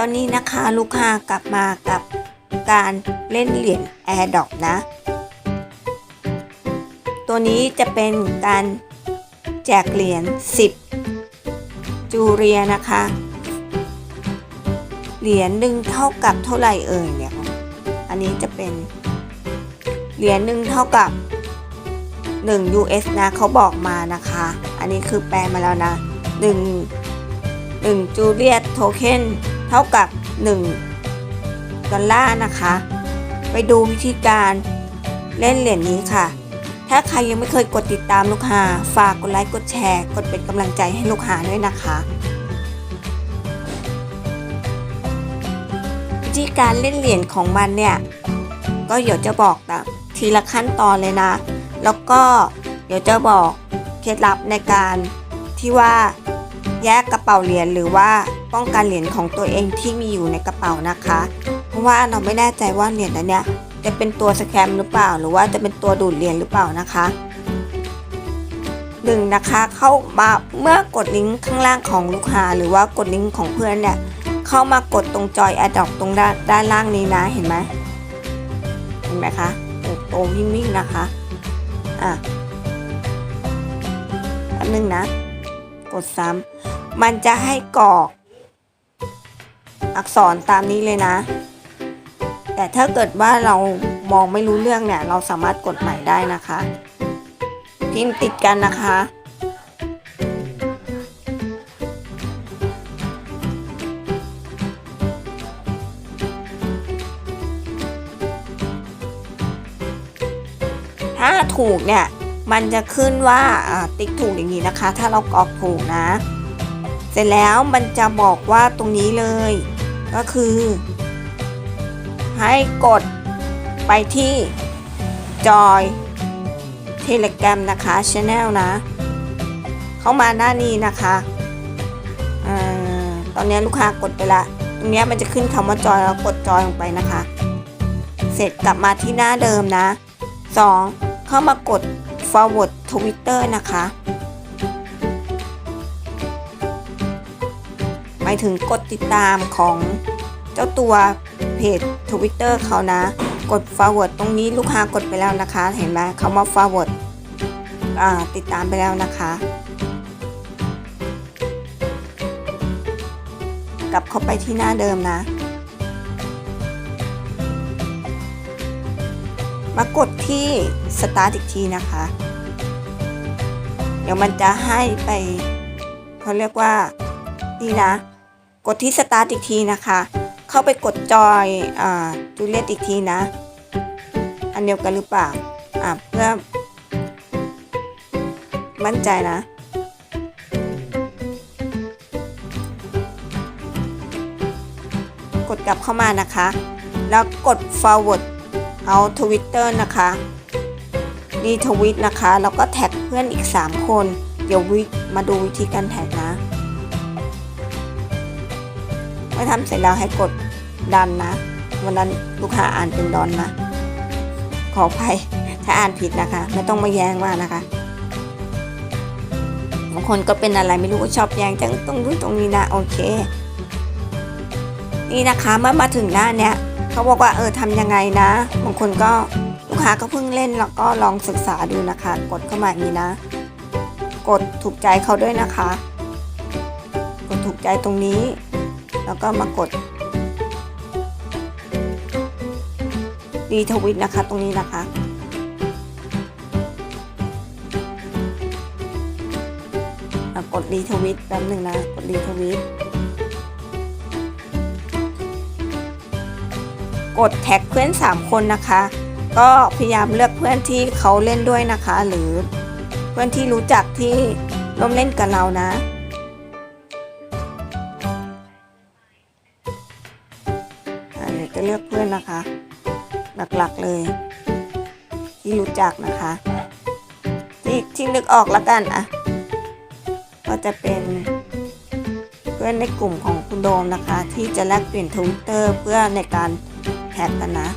ตอนนี้นะคะลูกค้ากลับมากับการเล่นเหรียญ Air d r o p นะ ตัวนี้จะเป็นการแจกเหรียญ10 จูเรียนะคะ เหรียญหนึ่งเท่ากับเท่าไหร่เอ่ยเนี่ย อันนี้จะเป็น เหรียญหนึ่งเท่ากับ 1 US นะเขาบอกมานะคะ อันนี้คือแปลมาแล้วนะ 1 1จูเลียตโทเค็น เท่ากับ 1 ดอลลาร์นะคะ ไปดูวิธีการเล่นเหรียญนี้ค่ะ ถ้าใครยังไม่เคยกดติดตามลูกหา ฝากกดไลค์กดแชร์ กดเป็นกำลังใจให้ลูกหาด้วยนะคะ วิธีการเล่นเหรียญของมันเนี่ย ก็เดี๋ยวจะบอกนะทีละขั้นตอนเลยนะ แล้วก็เดี๋ยวจะบอกเคล็ดลับในการที่ว่าแยกกระเป๋าเหรียญหรือว่า ป้องกันเหรียญของตัวเองที่มีอยู่ในกระเป๋านะคะ เพราะว่าเราไม่แน่ใจว่าเหรียญนั้นเนี่ยจะเป็นตัวสแคมหรือเปล่า หรือว่าจะเป็นตัวดูดเหรียญหรือเปล่านะคะหนึ่งนะคะเข้ามาเมื่อกดลิงก์ข้างล่างของลูกค้าหรือว่ากดลิงก์ของเพื่อนเนี่ยเข้ามากดตรงจอย Adopt ตรงด้านด้านล่างนี้นะเห็นไหมเห็นไหมคะเปิดโตวิ่งนะคะอะอันนึงนะ กดซ้ำมันจะให้กรอก อักษรตามนี้เลยนะ แต่ถ้าเกิดว่าเรามองไม่รู้เรื่องเนี่ย เราสามารถกดใหม่ได้นะคะ พิมพ์ติดกันนะคะถ้าถูกเนี่ย มันจะขึ้นว่าติ๊กถูกอย่างนี้นะคะ ถ้าเรากรอกถูกนะ ร็จแล้วมันจะบอกว่าตรงนี้เลย ก็คือ ให้กดไปที่จอยเทเล gram นะคะ Channel นะ เข้ามาหน้านี้นะคะอตอนนี้ลูกค้ากดไปละ ตรงนี้มันจะขึ้นคำว่าจอยเรากดจอยลงไปนะคะ เสร็จกลับมาที่หน้าเดิมนะ 2. เข้ามากด forward Twitter นะคะ มายถึงกดติดตามของเจ้าตัวเพจ Twitter เขานะ กด forward ตรงนี้ลูกค้ากดไปแล้วนะคะ เห็นไหมคำว่า forward าติดตามไปแล้วนะคะ กลับเข้าไปที่หน้าเดิมนะ มากดที่ start อีกทีนะคะ เดี๋ยวมันจะให้ไปเขาเรียกว่านี่นะ กดที่ start อีกทีนะคะ เข้าไปกดจอยอ่าจูเลียตอีกทีนะ อันเดียวกันหรือเปล่าอ่าเพื่อมั่นใจนะกดกลับเข้ามานะคะ แล้วกด forward เอา Twitter นะคะรีทวิตนะคะ แล้วก็แท็กเพื่อนอีก 3 คน เดี๋ยววิมาดูวิธีการแท็กนะ อทำเสร็จแล้วให้กดดันนะ วันนั้นลูกค้าอ่านเป็นดอนนะ ขออภัยถ้าอ่านผิดนะคะ ไม่ต้องมาแย้งว่านะคะบางคนก็เป็นอะไรไม่รู้ก็ชอบแย้งจังตรงนู้นตรงนี้นะโอเค นี่นะคะเมื่อมาถึงหน้าเนี้ยเขาบอกว่าเออทำยังไงนะบางคนก็ลูกค้าก็เพิ่งเล่นแล้วก็ลองศึกษาดูนะคะ กดเข้ามาอย่างนี้นะ กดถูกใจเขาด้วยนะคะ กดถูกใจตรงนี้ แล้วก็มากดรีทวิตนะคะ ตรงนี้นะคะ กดรีทวิตแป๊บหนึ่งนะ กดรีทวิตกดแท็กเพื่อน 3 คนนะคะ ก็พยายามเลือกเพื่อนที่เขาเล่นด้วยนะคะ หรือเพื่อนที่รู้จักที่ร่วมเล่นกับเรานะ นะคะ หลักๆเลย ที่รู้จักนะคะ ที่ที่นึกออกละกันอะ ก็จะเป็นเพื่อนในกลุ่มของคุณโดมนะคะ ที่จะแลกเปลี่ยนทวิตเตอร์เพื่อในการแท็กกันนะ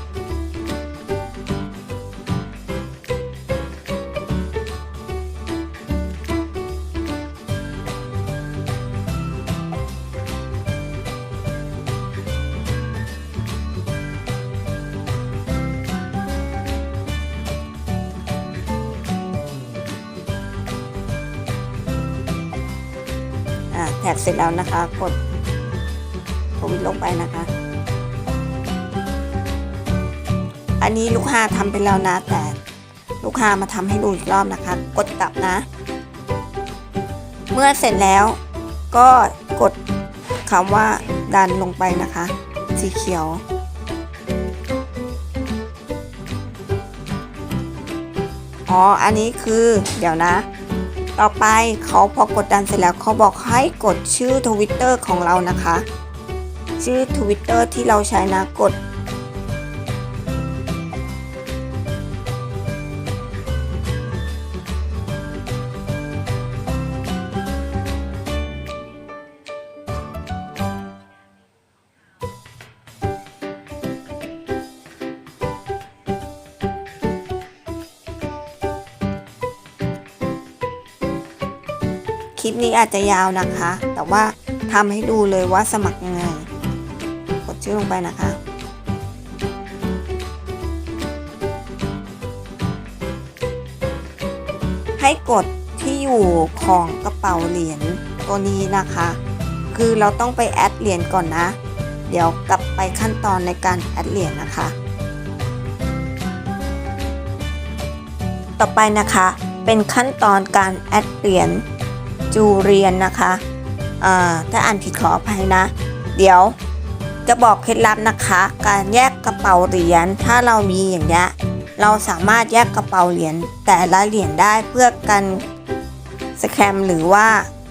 ท็กเสร็จแล้วนะคะ กดทวิตลงไปนะคะ อันนี้ลูกค้าทำไปแล้วนะแต่ลูกค้ามาทำให้ดูอีกรอบนะคะ กดกลับนะ เมื่อเสร็จแล้วก็กดคำว่าดันลงไปนะคะ สีเขียว อ๋อ อันนี้คือเดี๋ยวนะ ต่อไปเขาพอกดดันเสร็จแล้วเขาบอกให้กดชื่อทวิตเตอร์ของเรานะคะ ชื่อทวิตเตอร์ที่เราใช้นะกด คลิปนี้อาจจะยาวนะคะ แต่ว่าทำให้ดูเลยว่าสมัครยังไง กดชื่อลงไปนะคะ ให้กดที่อยู่ของกระเป๋าเหรียญตัวนี้นะคะ คือเราต้องไปแอดเหรียญก่อนนะ เดี๋ยวกลับไปขั้นตอนในการแอดเหรียญนะคะ ต่อไปนะคะเป็นขั้นตอนการแอดเหรียญ จูเรียนนะคะถ้าอ่านผิดขออภัยนะ เดี๋ยวจะบอกเคล็ดลับนะคะ การแยกกระเป๋าเหรียญถ้าเรามีอย่างเงี้ยเราสามารถแยกกระเป๋าเหรียญแต่ละเหรียญได้เพื่อกันสแคมหรือว่า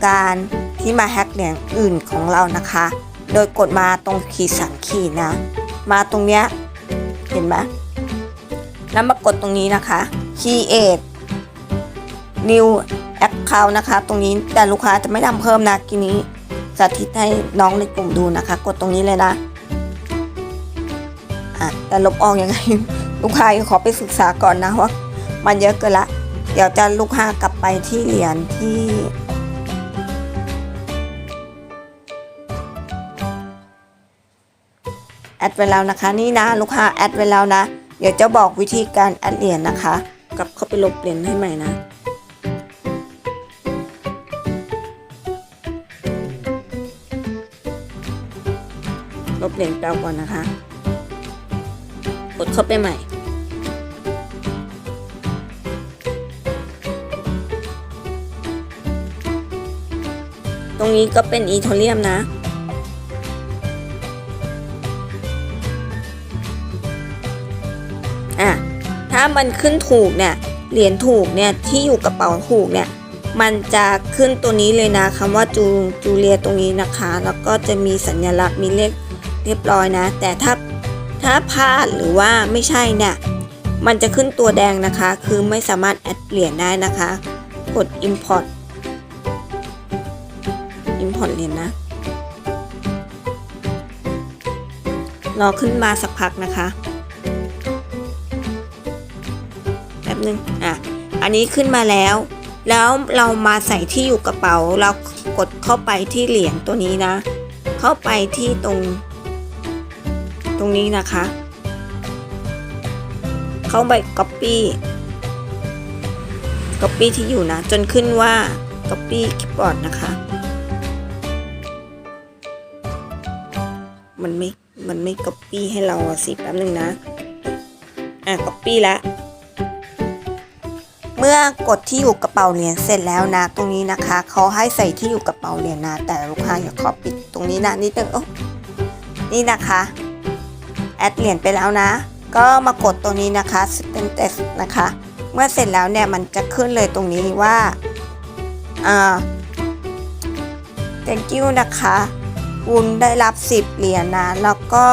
การที่มาแฮกเหรียญอื่นของเรานะคะ โดยกดมาตรงขีดสามขีดนะ มาตรงเนี้ยเห็นไหมแล้วมากดตรงนี้นะคะ create new เคานะคะ ตรงนี้แต่ลูกค้าจะไม่ทำเพิ่มนะทีนี้สาธิตให้น้องในกลุ่มดูนะคะ กดตรงนี้เลยนะอะแต่ลบออกยังไง ลูกค้าขอไปศึกษาก่อนนะว่ามันเยอะเกินละ เดี๋ยวจะลูกค้ากลับไปที่เหรียญที่แอดไว้แล้วนะคะนี่นะลูกค้าแอดไว้แล้วนะ เดี๋ยวจะบอกวิธีการแอดเหรียญนะคะ กลับเข้าไปลบเหรียญให้ใหม่นะ เหรียญเก่าก่อนนะคะ กดเข้าไปใหม่ ตรงนี้ก็เป็นอีโทเรียมนะอะถ้ามันขึ้นถูกเนี่ยเหรียญถูกเนี่ยที่อยู่กระเป๋าถูกเนี่ยมันจะขึ้นตัวนี้เลยนะคำว่าจูจูเลียตรงนี้นะคะ แล้วก็จะมีสัญลักษณ์มีเลข เรียบร้อยนะ แต่ถ้าถ้าพลาดหรือว่าไม่ใช่เนี่ย มันจะขึ้นตัวแดงนะคะ คือไม่สามารถแอดเหรียญได้นะคะ กด import import เหรียญนะ รอขึ้นมาสักพักนะคะแป๊บนึงอะ อันนี้ขึ้นมาแล้ว แล้วเรามาใส่ที่อยู่กระเป๋า เรากดเข้าไปที่เหรียญตัวนี้นะ เข้าไปที่ตรง ตรงนี้นะคะ เข้าไป copy copy ที่อยู่นะ จนขึ้นว่า copy keyboard นะคะ มันไม่ มันไม่ copy ให้เราสิแป๊บนึงนะ อะ copy ละเมื่อกดที่อยู่กระเป๋าเหรียญเสร็จแล้วนะ ตรงนี้นะคะเขาให้ใส่ที่อยู่กระเป๋าเหรียญนะ แต่ลูกค้าอย่าขอปิดตรงนี้นะนิดนึงโอ้นี่นะคะ แอดเหรียญไปแล้วนะ ก็มากดตรงนี้นะคะ status นะคะ เมื่อเสร็จแล้วเนี่ยมันจะขึ้นเลยตรงนี้ว่าอ่า thank you นะคะคุณได้รับ 10 เหรียญนะ แล้วก็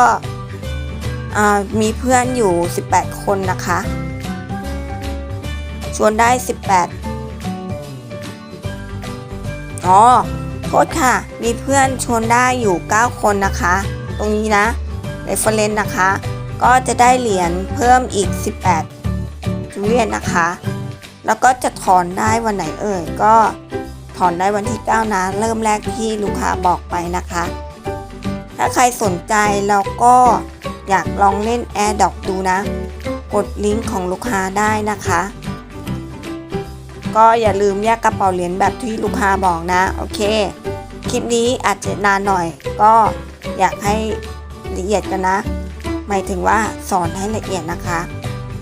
อ่ามีเพื่อนอยู่ 18 คนนะคะ ชวนได้ 18 อ๋อ โทษค่ะ มีเพื่อนชวนได้อยู่ 9 คนนะคะ ตรงนี้นะ reference นะคะ ก็จะได้เหรียญเพิ่มอีก 18จูเลียนนะคะ แล้วก็จะถอนได้วันไหนเอ่ย ก็ถอนได้วันที่ 9 นะ เริ่มแรกที่ลูกค้าบอกไปนะคะ ถ้าใครสนใจแล้วก็อยากลองเล่น Air d o ดูนะ กดลิงก์ของลูกค้าได้นะคะ ก็อย่าลืมแยกกระเป๋าเหรียญแบบที่ลูกค้าบอกนะ โอเค คลิปนี้อาจจะนานหน่อย ก็อยากให้ ละเอียดกันนะ หมายถึงว่าสอนให้ละเอียดนะคะ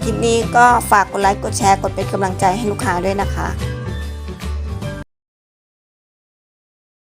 คลิปนี้ก็ฝากกดไลค์กดแชร์กดเป็นกำลังใจให้ลูกค้าด้วยนะคะ